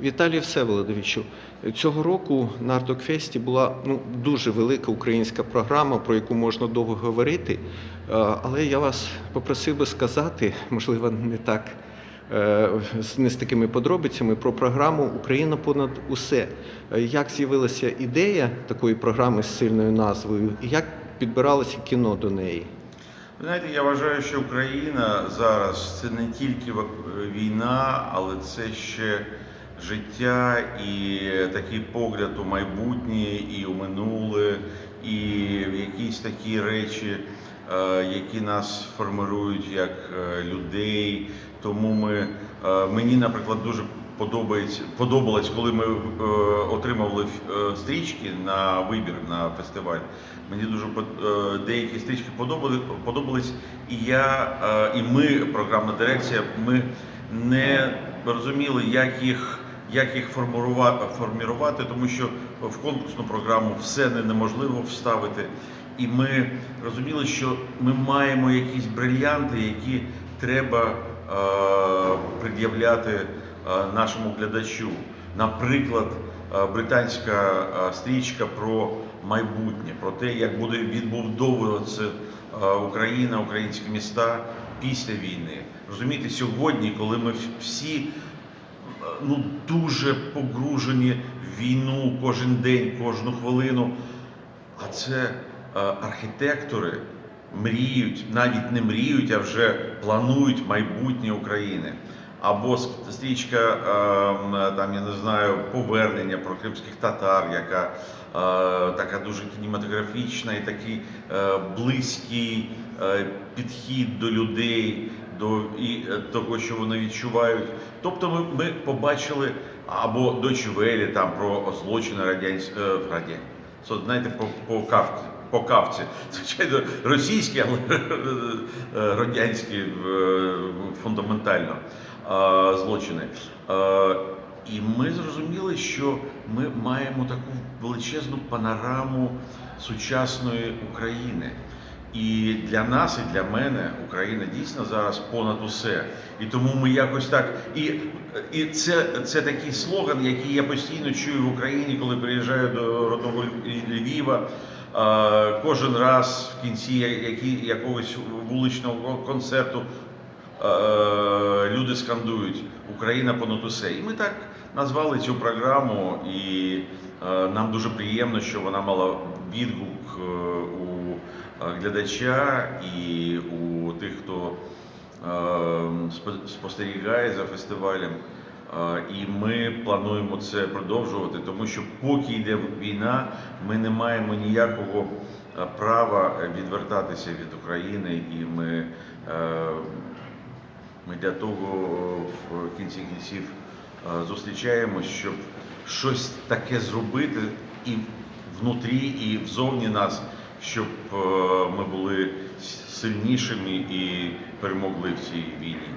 Віталій Всеволодовичу, цього року на Артокфесті була ну, дуже велика українська програма, про яку можна довго говорити. Е, Але я вас попросив би сказати, можливо, не так е, не з такими подробицями, про програму Україна понад усе. Е, Як з'явилася ідея такої програми з сильною назвою, і як підбиралося кіно до неї? Ви знаєте, я вважаю, що Україна зараз це не тільки війна, але це ще життя і такий погляд у майбутнє, і у минуле, і якісь такі речі, е, які нас формирують як е, людей. Тому ми е, мені, наприклад, дуже подобається подобалось, коли ми е, отримували стрічки на вибір на фестиваль. Мені дуже е, деякі стрічки подобали, подобались, і я і ми, програмна дирекція, ми не розуміли, як їх. Як їх формувати, тому що в конкурсну програму все не- неможливо вставити. І ми розуміли, що ми маємо якісь брильянти, які треба е, пред'являти е, нашому глядачу. Наприклад, е, британська е, стрічка про майбутнє, про те, як буде відбудовуватися Україна, українські міста після війни. Розумієте, сьогодні, коли ми всі ну дуже погружені в війну кожен день, кожну хвилину. А це е, архітектори мріють, навіть не мріють, а вже планують майбутнє України. Або стрічка, е, там я не знаю, повернення про кримських татар, яка е, така дуже кінематографічна і такий е, близький підхід до людей, до і е, того, що вони відчувають. Тобто, ми, ми побачили або Дойче Велі, там про злочини радянської радян. Со, знаєте, по, по кавці. По кавці, звичайно, російські, але е, радянські е, фундаментально е, злочини. Е, І ми зрозуміли, що ми маємо таку величезну панораму сучасної України. І для нас, і для мене Україна дійсно зараз понад усе. І тому ми якось так. І, і це, це такий слоган, який я постійно чую в Україні, коли приїжджаю до родного Львіва. Е, Кожен раз в кінці якогось вуличного концерту е, люди скандують Україна понад усе. І ми так назвали цю програму, і е, нам дуже приємно, що вона мала відгук е, у е, глядача і у тих, хто спостерігає за фестивалем. І ми плануємо це продовжувати, тому що поки йде війна, ми не маємо ніякого права відвертатися від України, і ми, ми для того в кінці кінців е, зустрічаємось, щоб щось таке зробити і внутрі, і взовні нас, щоб е, ми були сильнішими і перемогли в цій війні.